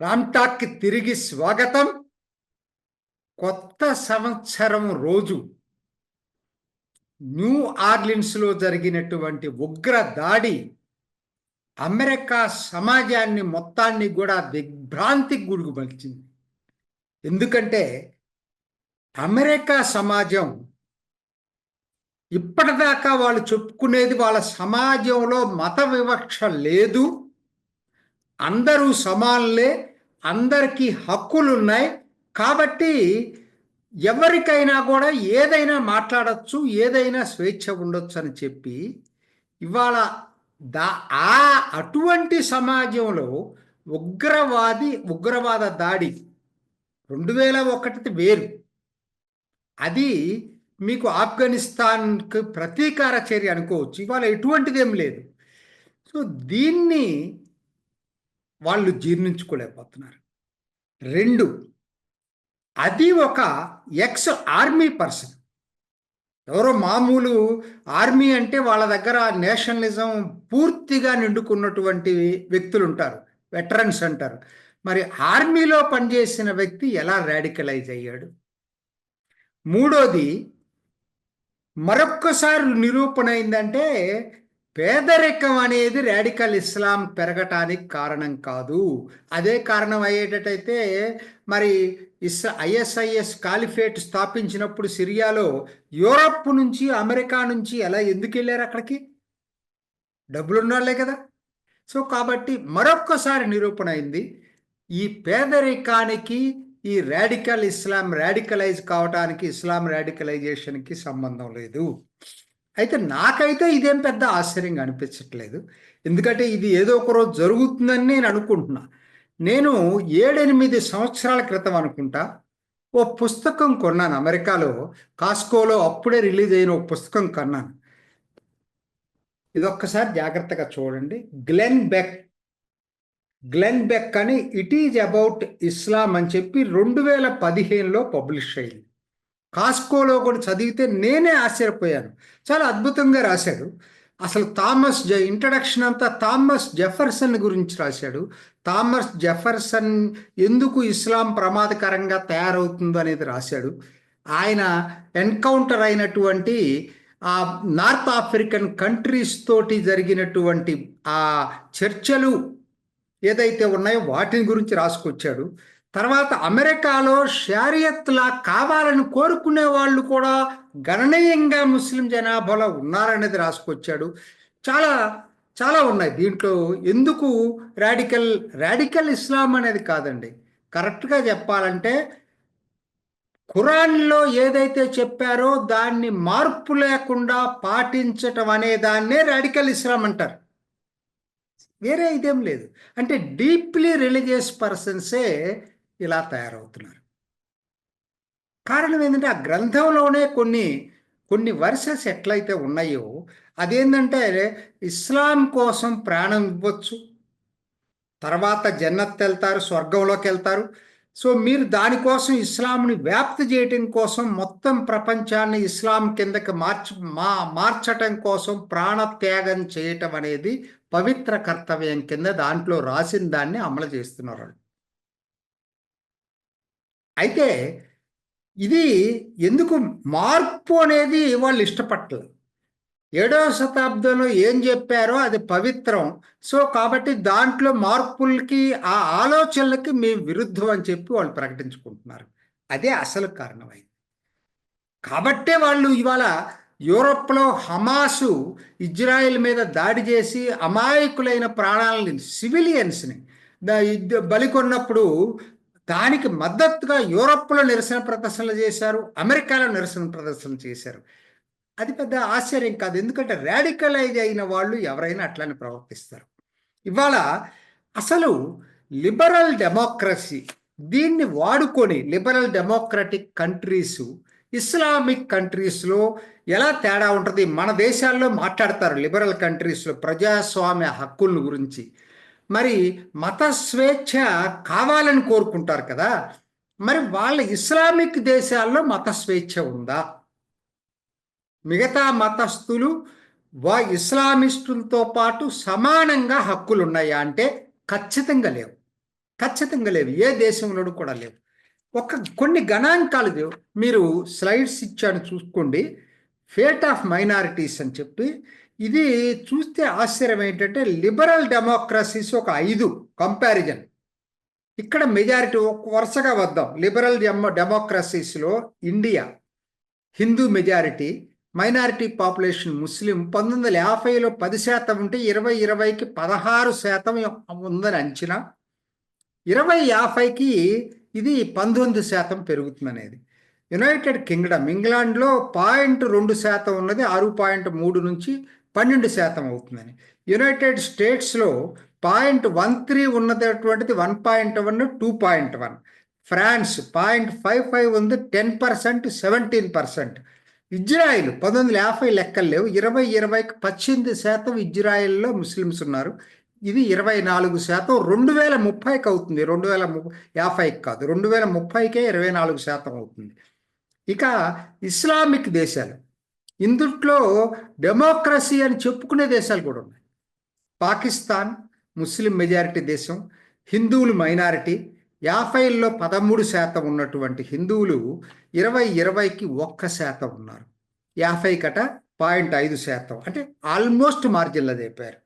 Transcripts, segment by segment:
రామ్టాక్కి తిరిగి స్వాగతం. కొత్త సంవత్సరం రోజు. న్యూ ఆర్లిన్స్లో జరిగినటువంటి ఉగ్ర దాడి అమెరికా సమాజాన్ని మొత్తాన్ని కూడా దిగ్భ్రాంతికి గురుగుమలిచింది ఎందుకంటే అమెరికా సమాజం ఇప్పటిదాకా వాళ్ళు చెప్పుకునేది వాళ్ళ సమాజంలో మత వివక్ష లేదు. అందరూ సమానులే. అందరికీ హక్కులు ఉన్నాయి కాబట్టి ఎవరికైనా కూడా ఏదైనా మాట్లాడచ్చు ఏదైనా స్వేచ్ఛ ఉండొచ్చు అని చెప్పి ఇవాళ దా ఆ అటువంటి సమాజంలో ఉగ్రవాది ఉగ్రవాద దాడి రెండు వేల ఒకటిది వేరు. అది మీకు ఆఫ్ఘనిస్తాన్కి ప్రతీకార చర్య అనుకోవచ్చు. ఇవాళ ఎటువంటిదేం లేదు. సో దీన్ని వాళ్ళు జీర్ణించుకోలేకపోతున్నారు. రెండు అది ఒక ఎక్స్ ఆర్మీ పర్సన్ ఎవరో మామూలు ఆర్మీ అంటే వాళ్ళ దగ్గర నేషనలిజం పూర్తిగా నిండుకున్నటువంటి వ్యక్తులు ఉంటారు వెటరన్స్ అంటారు. మరి ఆర్మీలో పనిచేసిన వ్యక్తి ఎలా రాడికలైజ్ అయ్యాడు? మూడోది మరొక్కసారి నిరూపణ అయిందంటే పేదరికం అనేది రాడికల్ ఇస్లాం పెరగటానికి కారణం కాదు. అదే కారణం అయ్యేటట్టయితే మరి ఇస్ ఐఎస్ఐఎస్ కాలిఫేట్ స్థాపించినప్పుడు సిరియాలో యూరప్ నుంచి అమెరికా నుంచి ఎలా ఎందుకు వెళ్ళారు అక్కడికి? డబ్బులు ఉన్నవాళ్ళే కదా. సో కాబట్టి మరొక్కసారి నిరూపణ అయింది. ఈ పేదరికానికి ఈ రాడికల్ ఇస్లాం రాడికలైజ్ కావటానికి ఇస్లాం రాడికలైజేషన్కి సంబంధం లేదు. అయితే నాకైతే ఇదేం పెద్ద ఆశ్చర్యంగా అనిపించట్లేదు. ఎందుకంటే ఇది ఏదో ఒక రోజు జరుగుతుందని నేను అనుకుంటున్నా. నేను ఏడెనిమిది సంవత్సరాల క్రితం అనుకుంటా ఓ పుస్తకం కొన్నాను అమెరికాలో. కాస్కోలో అప్పుడే రిలీజ్ అయిన ఓ పుస్తకం కొన్నాను. ఇది ఒక్కసారి జాగ్రత్తగా చూడండి. Glenn Beck. గ్లెన్ బెక్ అని ఇట్ ఈజ్ అబౌట్ ఇస్లాం అని చెప్పి రెండు వేల పదిహేనులో పబ్లిష్ అయింది. కాస్కోలో కూడా చదివితే నేనే ఆశ్చర్యపోయాను. చాలా అద్భుతంగా రాశాడు. అసలు థామస్ జ ఇంట్రడక్షన్ అంతా థామస్ జెఫర్సన్ గురించి రాశాడు. థామస్ జెఫర్సన్ ఎందుకు ఇస్లాం ప్రమాదకరంగా తయారవుతుందో అనేది రాశాడు. ఆయన ఎన్కౌంటర్ అయినటువంటి ఆ నార్త్ ఆఫ్రికన్ కంట్రీస్ తోటి జరిగినటువంటి ఆ చర్చలు ఏదైతే ఉన్నాయో వాటిని గురించి రాసుకొచ్చాడు. తర్వాత అమెరికాలో షారియత్లా కావాలని కోరుకునే వాళ్ళు కూడా గణనీయంగా ముస్లిం జనాభాలో ఉన్నారనేది రాసుకొచ్చాడు. చాలా చాలా ఉన్నాయి. దీంట్లో ఎందుకు రాడికల్ రాడికల్ ఇస్లాం అనేది కాదండి. కరెక్ట్గా చెప్పాలంటే ఖురాన్లో ఏదైతే చెప్పారో దాన్ని మార్పు లేకుండా పాటించటం అనే దాన్నే రాడికల్ ఇస్లాం అంటారు. వేరే ఇదేం లేదు. అంటే డీప్లీ రిలీజియస్ పర్సన్సే ఇలా తయారవుతున్నారు. కారణం ఏంటంటే ఆ గ్రంథంలోనే కొన్ని కొన్ని వర్సెస్ ఎట్లయితే ఉన్నాయో అదేంటంటే ఇస్లాం కోసం ప్రాణం ఇవ్వచ్చు. తర్వాత జన్నత్ వెళ్తారు స్వర్గంలోకి వెళ్తారు. సో మీరు దానికోసం ఇస్లాంని వ్యాప్తి చేయటం కోసం మొత్తం ప్రపంచాన్ని ఇస్లాం కిందకి మార్చ మా మార్చటం కోసం ప్రాణత్యాగం చేయటం అనేది పవిత్ర కర్తవ్యం కింద దాంట్లో రాసిన దాన్ని అమలు చేస్తున్నారు అయితే ఇది ఎందుకు మార్పు అనేది వాళ్ళు ఇష్టపట్టలేదు ఏడవ శతాబ్దంలో ఏం చెప్పారో అది పవిత్రం. సో కాబట్టి దాంట్లో మార్పులకి ఆ ఆలోచనలకి మేము విరుద్ధం అని చెప్పి వాళ్ళు ప్రకటించుకుంటున్నారు. అదే అసలు కారణమైంది. కాబట్టే వాళ్ళు ఇవాళ యూరప్లో హమాసు ఇజ్రాయెల్ మీద దాడి చేసి అమాయకులైన ప్రాణాలని సివిలియన్స్ని బలికొన్నప్పుడు దానికి మద్దతుగా యూరప్లో నిరసన ప్రదర్శనలు చేశారు అమెరికాలో నిరసన ప్రదర్శనలు చేశారు. అది పెద్ద ఆశ్చర్యం కాదు. ఎందుకంటే రాడికలైజ్ అయిన వాళ్ళు ఎవరైనా అట్లానే ప్రవర్తిస్తారు. ఇవాళ అసలు లిబరల్ డెమోక్రసీ దీన్ని వాడుకొని లిబరల్ డెమోక్రటిక్ కంట్రీస్ ఇస్లామిక్ కంట్రీస్లో ఎలా తేడా ఉంటుంది? మన దేశాల్లో మాట్లాడతారు లిబరల్ కంట్రీస్లో ప్రజాస్వామ్య హక్కుల గురించి. మరి మత స్వేచ్ఛ కావాలని కోరుకుంటారు కదా మరి వాళ్ళ ఇస్లామిక్ దేశాల్లో మత స్వేచ్ఛ ఉందా? మిగతా మతస్థులు వా ఇస్లామిస్టులతో పాటు సమానంగా హక్కులు ఉన్నాయా అంటే ఖచ్చితంగా లేవు. ఖచ్చితంగా లేవు. ఏ దేశంలోనూ కూడా లేవు. ఒక కొన్ని గణాంకాలు లేవు. మీరు స్లైడ్స్ ఇచ్చాను చూసుకోండి. ఫేట్ ఆఫ్ మైనారిటీస్ అని చెప్పి ఇది చూస్తే ఆశ్చర్యం ఏంటంటే లిబరల్ డెమోక్రసీస్ ఒక ఐదు కంపారిజన్. ఇక్కడ మెజారిటీ వరుసగా వద్దాం. Liberal demo డెమోక్రసీస్లో India Hindu majority minority population Muslim పంతొమ్మిది వందల యాభైలో పది శాతం ఉంటే ఇరవై ఇరవైకి పదహారు శాతం ఉందని అంచనా. ఇరవై యాభైకి ఇది పంతొమ్మిది శాతం పెరుగుతుంది అనేది యునైటెడ్ కింగ్డమ్ ఇంగ్లాండ్లో పాయింట్ రెండు శాతం ఉన్నది ఆరు పాయింట్ మూడు నుంచి పన్నెండు శాతం అవుతుందని. యునైటెడ్ స్టేట్స్లో పాయింట్ వన్ త్రీ ఉన్నటువంటిది one point one two point one. France point five five ఉంది ten percent seventeen percent. Israel పంతొమ్మిది వందల యాభై లెక్కలు లేవు. ఇరవై ఇరవైకి పద్దెనిమిది శాతం ఇజ్రాయిల్లో ముస్లిమ్స్ ఉన్నారు. ఇది ఇరవై నాలుగు శాతం. రెండు వేల ముప్పైకి అవుతుంది. రెండు వేల యాభైకి కాదు. రెండు వేల ముప్పైకే ఇరవై నాలుగు శాతం అవుతుంది. ఇక ఇస్లామిక్ దేశాలు. ఇందుట్లో డెమోక్రసీ అని చెప్పుకునే దేశాలు కూడా ఉన్నాయి. పాకిస్తాన్ ముస్లిం మెజారిటీ దేశం హిందువులు మైనారిటీ. యాభైల్లో పదమూడు శాతం ఉన్నటువంటి హిందువులు ఇరవై ఇరవైకి ఒక్క శాతం ఉన్నారు. యాభై కట పాయింట్ ఐదు శాతం. అంటే ఆల్మోస్ట్ మార్జిన్లో చెప్పారు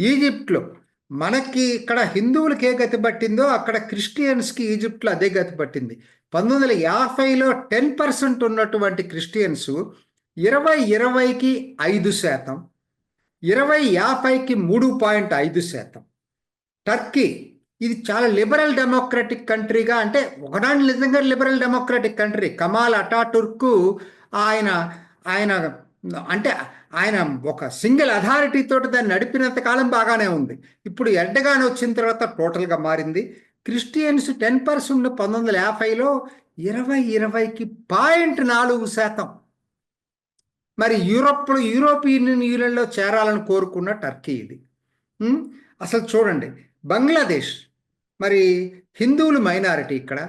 ఈజిప్ట్లో మనకి ఇక్కడ హిందువులకి ఏ గతి పట్టిందో అక్కడ క్రిస్టియన్స్కి ఈజిప్ట్లో అదే గతి పట్టింది. పంతొమ్మిది వందల యాభైలో టెన్ పర్సెంట్ ఉన్నటువంటి క్రిస్టియన్స్ ఇరవై ఇరవైకి ఐదు శాతం ఇరవై యాభైకి మూడు పాయింట్ ఐదు శాతం. టర్కీ ఇది చాలా లిబరల్ డెమోక్రటిక్ కంట్రీగా అంటే ఒకదాని నిజంగా liberal democratic country. Kemal Ataturk ఆయన ఆయన అంటే ఆయన ఒక సింగిల్ అథారిటీ తోటి దాన్ని నడిపినంత కాలం బాగానే ఉంది. ఇప్పుడు ఎడ్డగాని వచ్చిన తర్వాత టోటల్గా మారింది. క్రిస్టియన్స్ టెన్ పర్సెంట్ పంతొమ్మిది వందల యాభైలో ఇరవై ఇరవైకి పాయింట్ నాలుగు శాతం. మరి యూరోప్లో యూరోపియన్ యూనియన్లో చేరాలని కోరుకున్న టర్కీ ఇది. అసలు చూడండి బంగ్లాదేశ్ మరి హిందువులు మైనారిటీ ఇక్కడ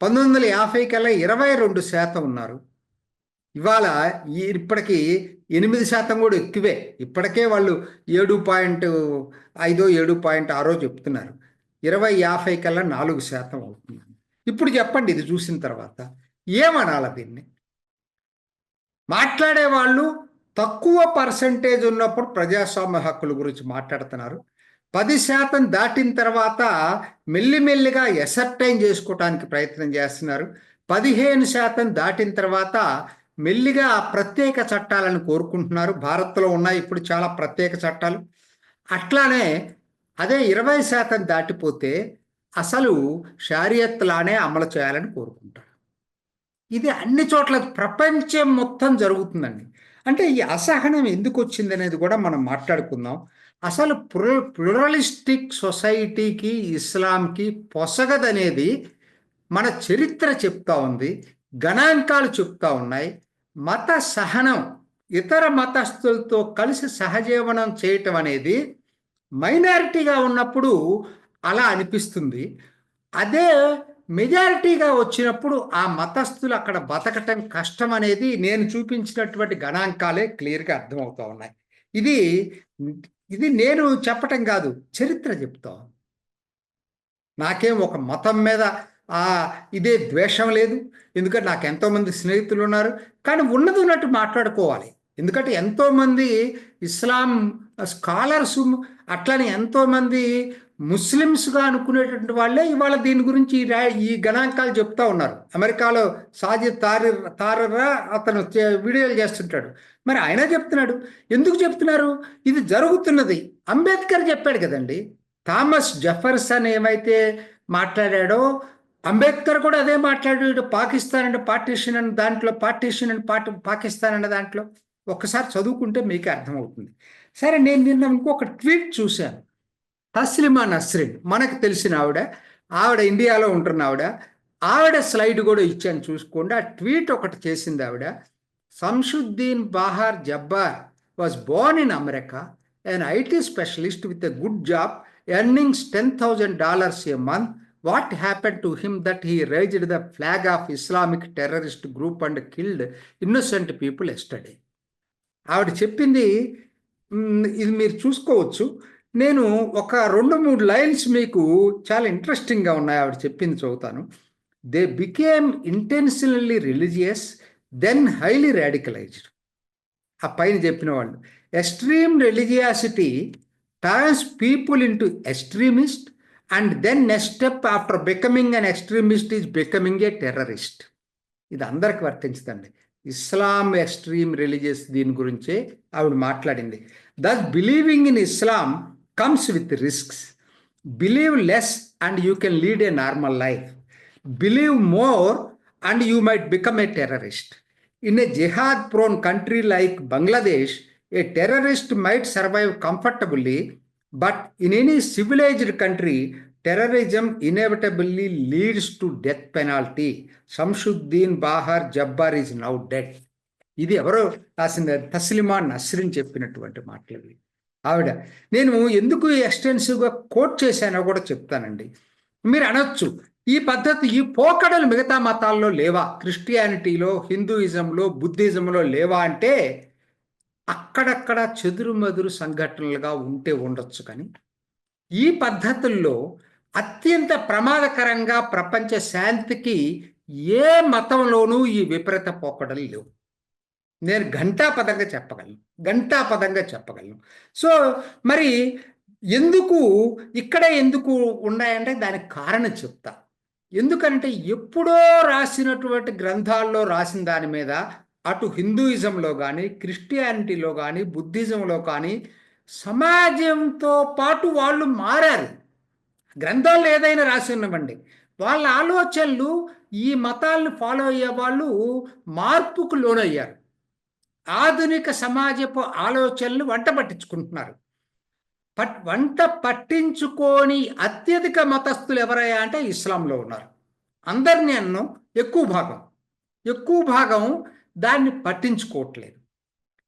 పంతొమ్మిది వందల యాభై కల్లా ఇరవై రెండు శాతం ఉన్నారు. ఇవాళ ఇప్పటికీ ఎనిమిది శాతం కూడా ఎక్కువే. ఇప్పటికే వాళ్ళు ఏడు పాయింట్ ఐదో ఏడు పాయింట్ ఆరో చెప్తున్నారు. ఇరవై యాభై కల్లా నాలుగు శాతం అవుతుంది ఇప్పుడు చెప్పండి ఇది చూసిన తర్వాత ఏమనాల దీన్ని? మాట్లాడే వాళ్ళు తక్కువ పర్సంటేజ్ ఉన్నప్పుడు ప్రజాస్వామ్య హక్కుల గురించి మాట్లాడుతున్నారు. పది శాతం దాటిన తర్వాత మెల్లిమెల్లిగా ఎసర్టైన్ చేసుకోవటానికి ప్రయత్నం చేస్తున్నారు. పదిహేను శాతం దాటిన తర్వాత మెల్లిగా ప్రత్యేక చట్టాలను కోరుకుంటున్నారు. భారత్లో ఉన్నాయి ఇప్పుడు చాలా ప్రత్యేక చట్టాలు. అట్లానే అదే ఇరవై శాతం దాటిపోతే అసలు షారియత్లానే అమలు చేయాలని కోరుకుంటారు. ఇది అన్ని చోట్ల ప్రపంచం మొత్తం జరుగుతుందండి. అంటే ఈ అసహనం ఎందుకు వచ్చింది అనేది కూడా మనం మాట్లాడుకుందాం. అసలు ప్లూరలిస్టిక్ సొసైటీకి ఇస్లాంకి పొసగదనేది మన చరిత్ర చెప్తా ఉంది గణాంకాలు చెప్తా ఉన్నాయి. మత సహనం ఇతర మతస్థులతో కలిసి సహజీవనం చేయటం అనేది మైనారిటీగా ఉన్నప్పుడు అలా అనిపిస్తుంది. అదే మెజారిటీగా వచ్చినప్పుడు ఆ మతస్థులు అక్కడ బతకటం కష్టం అనేది నేను చూపించినటువంటి గణాంకాలే క్లియర్గా అర్థమవుతా ఉన్నాయి. ఇది ఇది నేను చెప్పటం కాదు చరిత్ర చెప్తా నాకేం ఒక మతం మీద ఆ ఇదే ద్వేషం లేదు ఎందుకంటే నాకు ఎంతోమంది స్నేహితులు ఉన్నారు కానీ ఉన్నది ఉన్నట్టు మాట్లాడుకోవాలి. ఎందుకంటే ఎంతోమంది ఇస్లాం స్కాలర్స్ అట్లనే ఎంతోమంది ముస్లిమ్స్గా అనుకునేటువంటి వాళ్ళే ఇవాళ దీని గురించి ఈ గణాంకాలు చెప్తా ఉన్నారు. అమెరికాలో సాజిద్ తారి తారరా అతను వీడియోలు చేస్తుంటాడు. మరి ఆయన చెప్తున్నాడు. ఎందుకు చెప్తున్నారు? ఇది జరుగుతున్నది. అంబేద్కర్ చెప్పాడు కదండి. థామస్ జఫర్సన్ ఏమైతే మాట్లాడాడో అంబేద్కర్ కూడా అదే మాట్లాడాడు. పాకిస్తాన్ అండ్ పార్టీషన్ అని దాంట్లో పార్టీషన్ అని పార్టీ పాకిస్తాన్ అనే దాంట్లో. ఒక్కసారి చదువుకుంటే మీకే అర్థమవుతుంది. సరే నేను నిన్న ఇంకొక ట్వీట్ చూశాను. తస్లిమా నస్రిన్ మనకు తెలిసిన ఆవిడ ఆవిడ ఇండియాలో ఉంటున్న ఆవిడ. ఆవిడ స్లైడ్ కూడా ఇచ్చాను చూసుకోండి. ఆ ట్వీట్ ఒకటి చేసింది ఆవిడ. Shamsuddin Bahar Jabbar was born in America an IT specialist with a good job earnings ten thousand dollars a month what happen to him that he raised the flag of Islamic terrorist group and killed innocent people a study ఆవిడ చెప్పింది ఇది మీరు చూసుకోవచ్చు. నేను ఒక రెండు మూడు lines మీకు చాలా ఇంట్రెస్టింగ్గా ఉన్నాయి. ఆవిడ చెప్పింది చదువుతాను. They became intentionally religious then highly radicalised ఆ పైన చెప్పిన వాళ్ళు extreme religiosity turns people into extremist and then next step after becoming an extremist is becoming a terrorist ఇది అందరికి వర్తించదండి. ఇస్లాం ఎక్స్ట్రీమ్ రిలీజియస్ దీని గురించే ఆవిడ మాట్లాడింది. Thus believing in Islam comes with risks believe less and you can lead a normal life believe more and you might become a terrorist in a jihad prone country like Bangladesh a terrorist might survive comfortably but in any civilized country terrorism inevitably leads to death penalty Shamsuddin Bahar Jabbar is now dead ఇది ఎవరో రాసింది తస్లిమా నస్రిన్ చెప్పినటువంటి మాటలు ఆవిడ నేను ఎందుకు ఎక్స్టెన్సివ్గా coat చేశానో కూడా చెప్తానండి. మీరు అనొచ్చు ఈ పద్ధతి ఈ పోకడలు మిగతా మతాల్లో లేవా? క్రిస్టియానిటీలో హిందూయిజంలో బుద్ధిజంలో లేవా అంటే అక్కడక్కడ చెదురుమదురు సంఘటనలుగా ఉంటే ఉండొచ్చు కానీ ఈ పద్ధతుల్లో అత్యంత ప్రమాదకరంగా ప్రపంచ శాంతికి ఏ మతంలోనూ ఈ విపరీత పోకడలు లేవు. నేను ఘంటాపదంగా చెప్పగలను ఘంటాపదంగా చెప్పగలను. సో మరి ఎందుకు ఇక్కడ ఎందుకు ఉన్నాయంటే దానికి కారణం చెప్తా. ఎందుకంటే ఎప్పుడో రాసినటువంటి గ్రంథాల్లో రాసిన దాని మీద అటు హిందూయిజంలో కానీ క్రిస్టియానిటీలో కానీ బుద్ధిజంలో కానీ సమాజంతో పాటు వాళ్ళు మారారు. గ్రంథాల్లో ఏదైనా రాసి ఉన్నవండి. వాళ్ళ ఆలోచనలు ఈ మతాలను ఫాలో అయ్యే వాళ్ళు మార్పుకు లోనయ్యారు. ఆధునిక సమాజపు ఆలోచనలు వంట పట్టించుకుంటున్నారు. పట్ వంట పట్టించుకోని అత్యధిక మతస్థులు ఎవరయ్యా అంటే ఇస్లాంలో ఉన్నారు. అందరినీ అన్నం ఎక్కువ భాగం. ఎక్కువ భాగం దాన్ని పట్టించుకోవట్లేదు.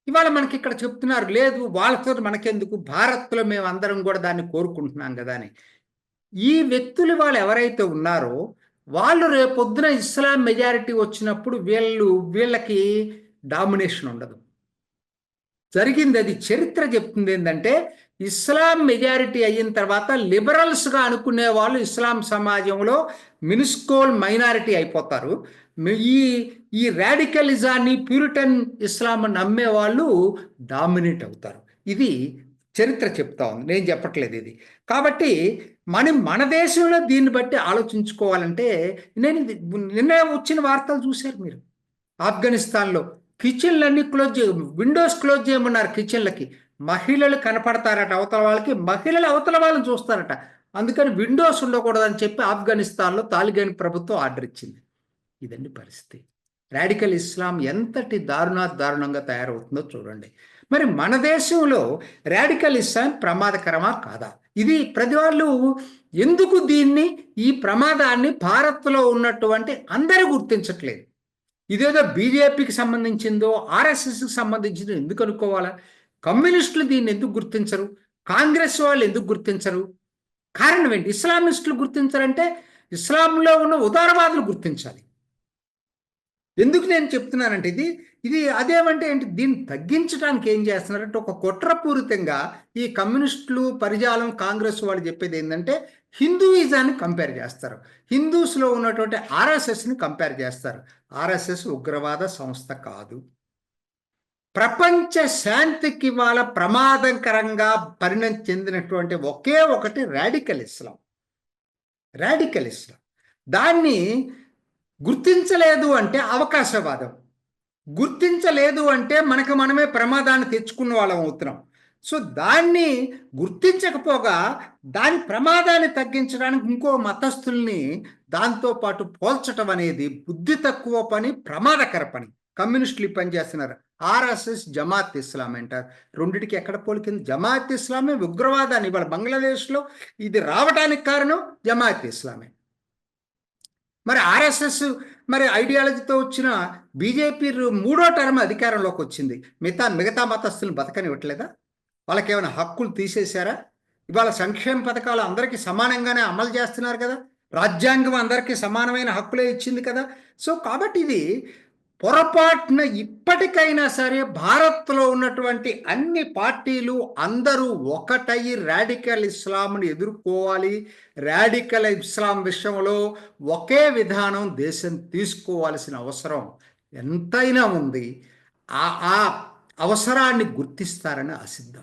ఇవాళ మనకి ఇక్కడ చెప్తున్నారు లేదు వాళ్ళతో మనకెందుకు? భారత్లో మేము అందరం కూడా దాన్ని కోరుకుంటున్నాం కదా అని. ఈ వ్యక్తులు వాళ్ళు ఎవరైతే ఉన్నారో వాళ్ళు రేపొద్దున ఇస్లాం మెజారిటీ వచ్చినప్పుడు వీళ్ళు వీళ్ళకి డామినేషన్ ఉండదు. జరిగింది అది చరిత్ర చెప్తుంది ఏంటంటే ఇస్లాం మెజారిటీ అయిన తర్వాత లిబరల్స్గా అనుకునే వాళ్ళు ఇస్లాం సమాజంలో మినిస్కోల్ మైనారిటీ అయిపోతారు. ఈ ఈ రాడికలిజాన్ని ప్యూరిటన్ ఇస్లాం నమ్మే వాళ్ళు డామినేట్ అవుతారు. ఇది చరిత్ర చెప్తా ఉంది. నేను చెప్పట్లేదు ఇది. కాబట్టి మనం మన దేశంలో దీన్ని బట్టి ఆలోచించుకోవాలంటే నేను నిన్న వచ్చిన వార్తలు చూశారు మీరు. ఆఫ్ఘనిస్తాన్లో కిచెన్లన్నీ క్లోజ్ చే విండోస్ క్లోజ్ చేయమన్నారు కిచెన్లకి. మహిళలు కనపడతారట అవతల వాళ్ళకి మహిళలు అవతల వాళ్ళని చూస్తారట. అందుకని విండోస్ ఉండకూడదని చెప్పి ఆఫ్ఘనిస్తాన్లో తాలిబాన్ ప్రభుత్వం ఆర్డర్ ఇచ్చింది. ఇదండి పరిస్థితి. రాడికల్ ఇస్లాం ఎంతటి దారుణా దారుణంగా తయారవుతుందో చూడండి. మరి మన దేశంలో రాడికల్ ఇస్లాం ప్రమాదకరమా కాదా? ఇది ప్రతి వాళ్ళు ఎందుకు దీన్ని ఈ ప్రమాదాన్ని భారత్లో ఉన్నటువంటి అందరూ గుర్తించట్లేదు. ఇదేదో బీజేపీకి సంబంధించిందో ఆర్ఎస్ఎస్కి సంబంధించిందో ఎందుకు అనుకోవాలా? కమ్యూనిస్టులు దీన్ని ఎందుకు గుర్తించరు? కాంగ్రెస్ వాళ్ళు ఎందుకు గుర్తించరు? కారణం ఏంటి? ఇస్లామిస్టులు గుర్తించారంటే ఇస్లాంలో ఉన్న ఉదారవాదులు గుర్తించాలి. ఎందుకు నేను చెప్తున్నానంటే ఇది ఇది అదేమంటే ఏంటి? దీన్ని తగ్గించడానికి ఏం చేస్తున్నారంటే ఒక కుట్రపూరితంగా ఈ కమ్యూనిస్టులు పరిజాలం కాంగ్రెస్ వాళ్ళు చెప్పేది ఏంటంటే హిందూయిజాన్ని కంపేర్ చేస్తారు. హిందూస్లో ఉన్నటువంటి ఆర్ఎస్ఎస్ని కంపేర్ చేస్తారు. ఆర్ఎస్ఎస్ ఉగ్రవాద సంస్థ కాదు. ప్రపంచ శాంతికి వాళ్ళ ప్రమాదకరంగా పరిణతి చెందినటువంటి ఒకే ఒకటి రాడికల్ ఇస్లాం. రాడికల్ ఇస్లాం. దాన్ని గుర్తించలేదు అంటే అవకాశవాదం. గుర్తించలేదు అంటే మనకు మనమే ప్రమాదాన్ని తెచ్చుకున్న వాళ్ళం అవుతున్నాం. సో దాన్ని గుర్తించకపోగా దాని ప్రమాదాన్ని తగ్గించడానికి ఇంకో మతస్థుల్ని దాంతో పాటు పోల్చటం అనేది బుద్ధి తక్కువ పని ప్రమాదకర పని. కమ్యూనిస్టులు ఈ ఆర్ఎస్ఎస్ జమాత్ ఇస్లాం అంటారు. రెండిటికి ఎక్కడ పోలికింది? జమాత్ ఇస్లామే ఉగ్రవాదాన్ని ఇవాళ బంగ్లాదేశ్లో ఇది రావడానికి కారణం జమాత్ ఇస్లామే. మరి ఆర్ఎస్ఎస్ మరి ఐడియాలజీతో వచ్చిన బీజేపీ మూడో టర్మ్ అధికారంలోకి వచ్చింది. మిగతా మిగతా మతస్థులను బతకనివ్వట్లేదా? వాళ్ళకి ఏమైనా హక్కులు తీసేశారా? ఇవాళ సంక్షేమ పథకాలు అందరికీ సమానంగానే అమలు చేస్తున్నారు కదా. రాజ్యాంగం అందరికీ సమానమైన హక్కులే ఇచ్చింది కదా. సో కాబట్టి ఇది పొరపాటున ఇప్పటికైనా సరే భారత్లో ఉన్నటువంటి అన్ని పార్టీలు అందరూ ఒకటయి రాడికల్ ఇస్లాంని ఎదుర్కోవాలి. రాడికల్ ఇస్లాం విషయంలో ఒకే విధానం దేశం తీసుకోవాల్సిన అవసరం ఎంతైనా ఉంది. ఆ ఆ అవసరాన్ని గుర్తిస్తారని ఆశిద్దాం.